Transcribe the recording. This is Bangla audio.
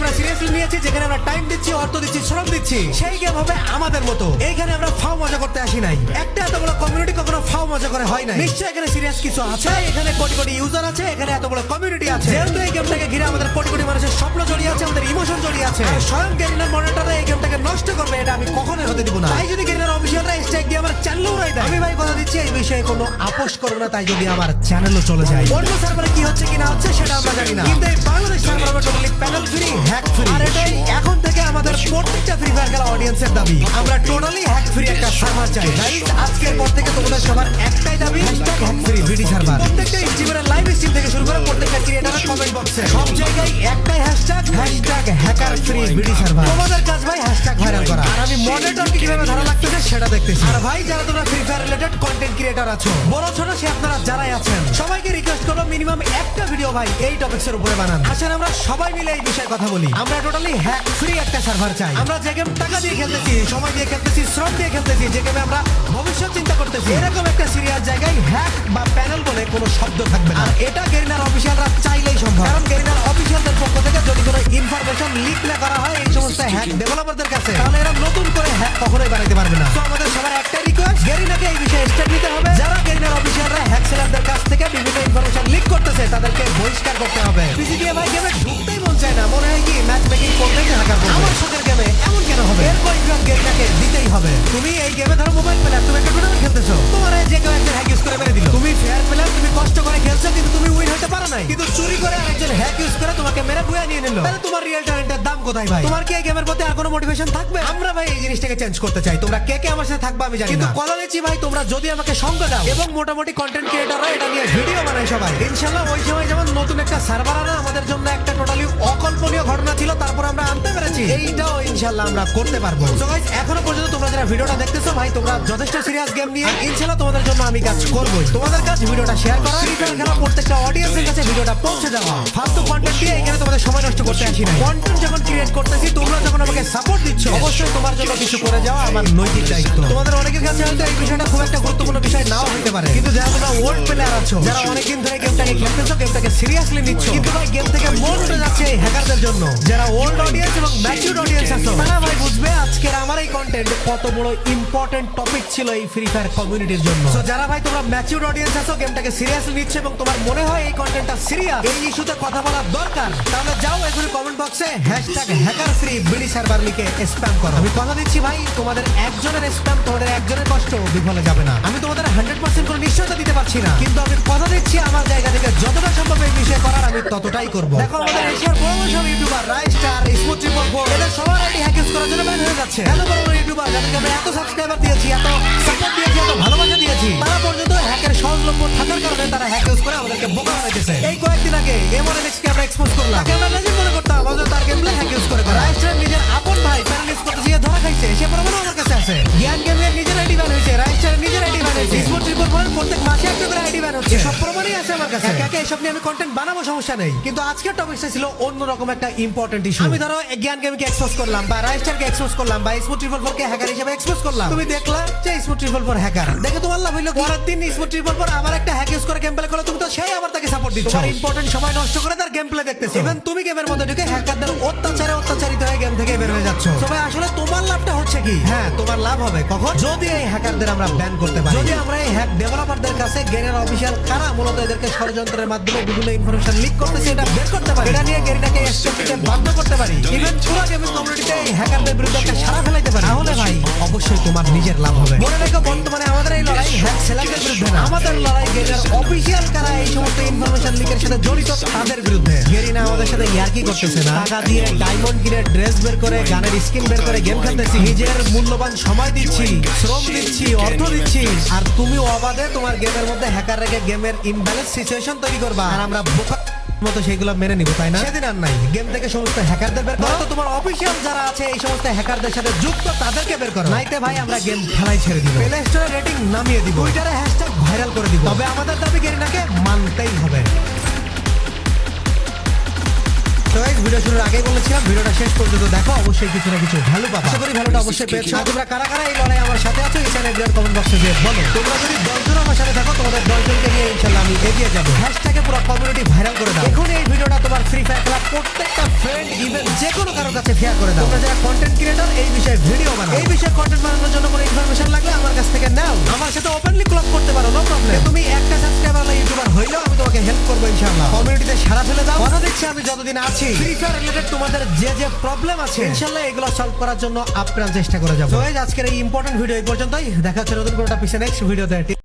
আমরা সিরিয়াসলি নিয়েছি, যেখানে আমরা টাইম দিচ্ছি, অর্থ দিচ্ছি, শ্রম দিচ্ছি, সেই গেম হবে আমাদের মতো। এইখানে আমরা ফাও মজা করতে আসি নাই। একটা এত বড় কমিউনিটি কখনো ফাও মজা করে হয় না নিশ্চয় এখানে সিরিয়াস কিছু আছে। এখানে কোটি কোটি ইউজার আছে, এখানে এত বড় কমিউনিটি আছে। যেহেতু এই গেমটাকে ঘিরে আমাদের কোটি কোটি মানুষের স্বপ্ন জড়িয়ে আছে, আমাদের ইমোশন জড়িয়ে আছে। স্বয়ং গেরিনার মনিটররা এই গেমটাকে নষ্ট করবে, এটা আমি কখনোই হতে দিব না। তাই যদি গেরিনার অফিসিয়ালরা ভাই এই বিষয়ে কোনো আপোষ করো না, তাই যদি আমার চ্যানেলও চলে যায়। অন্য সার্ভারে কি হচ্ছে কি না হচ্ছে সেটা আমরা জানি না। কিন্তু এই Bangladesh server totally panel free hack free আর এটাই এখন থেকে আমাদের প্রত্যেকটা ফ্রি ফায়ার খেলা অডিয়েন্সের দাবি। আমরা টোটালি হ্যাক ফ্রি একটা সার্ভার চাই। গাইস আজকের পর থেকে তোমাদের সবার একটাই দাবি হ্যাক ফ্রি ভিডি সার্ভার প্রত্যেকটা স্ট্রিমারের লাইভ স্ট্রিম থেকে শুরু করে প্রত্যেকটা ক্রিয়েটারের কমেন্ট বক্সে সব জায়গায় একটাই hashtag hashtag hacker free BD server তোমাদের কাজ ভাই হ্যাশট্যাগ ভাইরাল করা। আর আমি মডারেটরকে কীভাবে ধরা লাগতেছে সেটা দেখতেছি। আর ভাই, যারা তোমরা ফ্রি ফায়ার রিলেটেড ক্রিয়েটর আছো। বড় ছোট সে আপনারা যারাই আছেন, সবাইকে রিকোয়েস্ট করব মিনিমাম একটা ভিডিও ভাই এই টপিকস এর উপরে বানান। আসেন আমরা সবাই মিলে এই বিষয়ে কথা বলি। আমরা টোটালি হ্যাক ফ্রি একটা সার্ভার চাই। আমরা যে গেম টাকা দিয়ে খেলতেছি, সময় দিয়ে খেলতেছি, শ্রম দিয়ে খেলতেছি, যে গেমে আমরা ভবিষ্যৎ চিন্তা করতেছি, এরকম একটা সিরিয়াস জায়গায় হ্যাক বা প্যানেল বলে কোনো শব্দ থাকবে না। এটা গেরিনার অফিসিয়ালরা চাইলেই সম্ভব। কারণ গেরিনার অফিসিয়ালদের পক্ষ থেকে যদি কোনো ইনফরমেশন লিক না করা হয় এই সমস্ত হ্যাক ডেভেলপারদের কাছে, তাহলে এরা নতুন করে হ্যাক কখনোই বানাইতে পারবে না। তো আমাদের সবার একটাই গেরিনাকে এই বিষয়ে স্টেপ নিতে হবে। যারা গেরিনার অফিসিয়ালরা হ্যাকসেলারদের কাছ থেকে বিভিন্ন ইনফরমেশন লিক করতেছে, তাদেরকে বহিষ্কার করতে হবে। পিসিডিএ ভাই গেমে ঢুকতেই মন চায় না। মনে হয় কি ম্যাচ মেকিং করতেই হ্যাকার আমার সাথে গেমে এমন কেন হবে? এর পরিশ্রম গেরিনাকে দিতেই হবে। তুমি এই গেমে ধরো মোবাইল পেলে তুমি একটা খেলতেছো তোমার যে কেউ একজন হ্যাক ইউজ করে মেরে দিল। তুমি ফেয়ার প্লেয়ার তুমি কষ্ট করে খেলছো কিন্তু তুমি উইন হতে পারো নাই। কিন্তু চুরি করে আরেকজন হ্যাক ইউজ করে তোমাকে মেরে বুয়া নিয়ে নিল। তাহলে তোমার রিয়েল ট্যালেন্টের দাম কোথায় ভাই? তোমার কি এই গেমের প্রতি আর কোনো মোটিভেশন থাকবে? আমরা ভাই এই জিনিসটাকে চেঞ্জ করতে চাই। তোমরা কে কে আমার সাথে থাকবে আমি জানি কিন্তু কলা দিচ্ছি ভাই তোমরা যদি আমাকে সঙ্গ দাও। এবং মোটামুটি কন্টেন্ট ক্রিয়েটররা এটা নিয়ে ভিডিও বানায় সবাই। ইনশাআল্লাহ ওই সময় যেমন নতুন একটা সার্ভার আনা আমাদের জন্য একটা টোটালি অকল্পনীয় ঘটনা ছিল তারপর আমরা আনতে পেরেছি। এইটাও ইনশাআল্লাহ আমরা করতে পারব। এখনও পর্যন্ত তোমরা যারা ভিডিওটা দেখতেছো ভাই তোমরা যথেষ্ট সিরিয়াস গেম নিয়ে ইনশাআল্লাহ তোমাদের জন্য আমি কাজ করবোই। তোমাদের কাছে ভিডিওটা শেয়ার করা। ফ্রি খেলা প্রত্যেকটা অডিয়েন্সের কাছে ভিডিওটা পৌঁছে দেওয়া। ফালতু কন্টেন্ট দিয়ে এখানে তোমাদের সময় নষ্ট করতে আসি না কন্টেন্ট যখন ক্রিয়েট করতেছি, তোমরা যখন আমাকে সাপোর্ট দিচ্ছ, অবশ্যই তোমার জন্য কিছু করে যাওয়া আমার নৈতিক দায়িত্ব। তোমাদের অনেকের কাছে হয়তো এই বিষয়টা খুব একটা গুরুত্বপূর্ণ বিষয় নাও হতে পারে। কিন্তু যারা তোমরা ওল্ড প্লেয়ার আছো, যারা অনেকদিন ধরে গেমটাকে খেলতেছো গেমটাকে সিরিয়াসলি নিচ্ছ, কিন্তু ভাই গেম থেকে মন উঠে যাচ্ছে এই হ্যাকারদের জন্য। যারা ওল্ড অডিয়েন্স এবং ম্যাচিউর অডিয়েন্স আছো, তারা ভাই বুঝবে আজকের আমার এই কন্টেন্ট কত বড় ইম্পর্টেন্ট টপিক ছিল এই ফ্রি ফায়ার কমিউনিটির জন্য। So যারা ভাই তোমরা ম্যাচিউর অডিয়েন্স আছো গেমটাকে সিরিয়াসলি নিচ্ছে এবং তোমার মনে হয় এই কন্টেন্টটা সিরিয়াস এই ইস্যুতে কথা বলার দরকার, তাহলে যাও এখনই কমেন্ট বক্সে hashtag hacker free BD server লিখে স্প্যাম করো। আমি কথা দিচ্ছি ভাই, তোমাদের একজনের স্প্যাম তোমাদের একজনের কষ্ট বিফলে যাবে না। আমি তোমাদের হান্ড্রেড পার্সেন্ট কোনো নিশ্চয়তা দিতে পারছি না, কিন্তু আমি কথা দিচ্ছি আমার জায়গা থেকে, যতটা সম্ভব এই বিষয়ে করার, আমি ততটাই করব। দেখো, আমাদের এশিয়ার বড় সব YouTuber Raistar Smooth triple four এদের সবার আইডি করার জন্য ব্যান হয়ে যাচ্ছে। এত বড় বড় ইউটিউবার, যাদেরকে আমরা এত সাবস্ক্রাইবার দিয়েছি, এত সাপোর্ট দিয়েছি, এত ভালোবাসা দিয়েছি, তারা পর্যন্ত হ্যাকের সহজলভ্য থাকার কারণে তারা হ্যাক ইউজ করে আমাদেরকে বোকা এই কয়েকদিন আগে আমরা এক্সপোজ করলাম। আমরা মনে করতাম অথচ তার হ্যাক ইউজ করে রাইস্টার নিজের আপন ভাই করতে গিয়ে ধরা খাইছে, সে আমার কাছে আছে। জ্ঞান গেমের আছে আমার কাছে? একে একে এসব নিয়ে আমি কন্টেন্ট বানাবো সমস্যা নেই। কিন্তু আজকের টপিকটা ছিল অন্যরকম একটা ইম্পর্টেন্ট ইস্যু আমি ধরো জ্ঞান গেমকে এক্সপোজ করলাম বা রাইস্টারকে এক্সপোজ করলাম বা স্পোর্ট ট্রিপল হ্যাকার হিসেবে এক্সপোজ করলাম? তুমি দেখলা যে স্পোর্ট ট্রিপল ফোর হ্যাকার দেখে তোমার লাভ হইল পরের দিন স্পোর্ট ট্রিপল ফোর আবার একটা হ্যাক ইউজ করে গেম প্লে করলে তুমি তো সেই আবার তাকে সাপোর্ট দিচ্ছ। ইম্পর্টেন্ট সময় নষ্ট করে তার গেম প্লে দেখতেছো। ইভেন তুমি গেমের মধ্যে ঢুকে হ্যাকারদের অত্যাচারে অত্যাচারিত হয়ে গেম থেকে বের হয়ে যাচ্ছ। তবে আসলে তোমার লাভটা হচ্ছে কি? হ্যাঁ তোমার লাভ হবে কখন? যদি এই হ্যাকারদের আমরা ব্যান করতে পারি। যদি আমরা এই হ্যাক ডেভেলপারদের কাছে গেরিনার অফিসিয়াল কারা মূলত এদেরকে ষড়যন্ত্রের মাধ্যমে বিভিন্ন ইনফরমেশন লিক করতেছে, এটা বের করতে পারি। এটা নিয়ে গেরিটাকে বন্ধ বাধ্য করতে পারি। ইভেন পুরো গেমিং কমিউনিটিতে হ্যাকারদের বিরুদ্ধে একটা সারা ফেলাইতে পারি। তাহলে ভাই, অবশ্যই তোমার নিজের লাভ হবে। মনে রেখো বর্তমানে আমাদের এই লড়াই হ্যাক সেলারদের বিরুদ্ধে না। আমাদের লড়াই অফিসিয়াল কারা এই সাথে জড়িত তাদের বিরুদ্ধে। গেরিনা আমাদের সাথে ইয়ার্কি করতেছে না। টাকা দিয়ে ডায়মন্ড কিনে ড্রেস বের করে, গানের স্কিন বের করে গেম খেলতেছি। নিজের মূল্যবান সময় দিচ্ছি, শ্রম দিচ্ছি, অর্থ দিচ্ছি। আর তুমি অবাধে তোমার গেমের মধ্যে হ্যাকার রেখে গেমের ইমব্যালেন্স সিচুয়েশন তৈরি করবা। আর আমরা বোকা মতো সেগুলো মেনে নিব তাই না? সেদিন আর নাই। গেম থেকে সমস্ত হ্যাকারদের বের করো। তোমার অফিসিয়াল যারা আছে এই সমস্ত হ্যাকারদের সাথে যুক্ত তাদেরকে বের করো। নাইতে ভাই আমরা গেম খেলাই ছেড়ে দিব। প্লে স্টোরে রেটিং নামিয়ে দিব। টুইটারে হ্যাশট্যাগ ভাইরাল করে দিব। তবে আমাদের দাবি গেরিনাকে মানতেই হবে। ভিডিও শুরুর আগে বলেছিলাম ভিডিওটা শেষ পর্যন্ত দেখো অবশ্যই কিছু না কিছু ভালো পাবা। আশা করি ভালোটা অবশ্যই পেয়েছ। তোমরা কারা কারা এই লড়াই আমার সাথে আছো এই চ্যানেল কমেন্ট বক্সে যে বলো। তোমরা যদি দশজন আমার সাথে থাকো তোমাদের দশজনকে নিয়ে ইনশাল্লাহ আমি এগিয়ে যাব। হ্যাশট্যাগে পুরো কমিউনিটি ভাইরাল করে দাও। এখন এই ভিডিওটা তোমার ফ্রি ফায়ার খেলা প্রত্যেকটা ফ্রেন্ড ইভেন যে কোনো কারোর কাছে শেয়ার করে দাও। তোমরা যারা কন্টেন্ট ক্রিয়েটর এই বিষয়ে ভিডিও বানাও। এই বিষয়ে কন্টেন্ট বানানোর জন্য কোনো ইনফরমেশন লাগলে আমার কাছ থেকে নাও। আমার সাথে ওপেনলি ক্লব করতে পারো নো প্রবলেম তুমি একটা সাবস্ক্রাইবার ইউটিউবার হইলেও আমি তোমাকে হেল্প করব ইনশাআল্লাহ। কমিউনিটিতে সারা ফেলে দাও। কথা দিচ্ছি আমি যতদিন আছি। ফ্রি ফায়ার রিলেটেড তোমাদের যে যে প্রবলেম আছে ইনশাআল্লাহ এগুলো সলভ করার জন্য আপ্রাণ চেষ্টা করে যাব। আজকের এই ইম্পর্টেন্ট ভিডিও এই পর্যন্তই। দেখা হচ্ছে নতুন কোনো টপিসে নেক্সট ভিডিওতে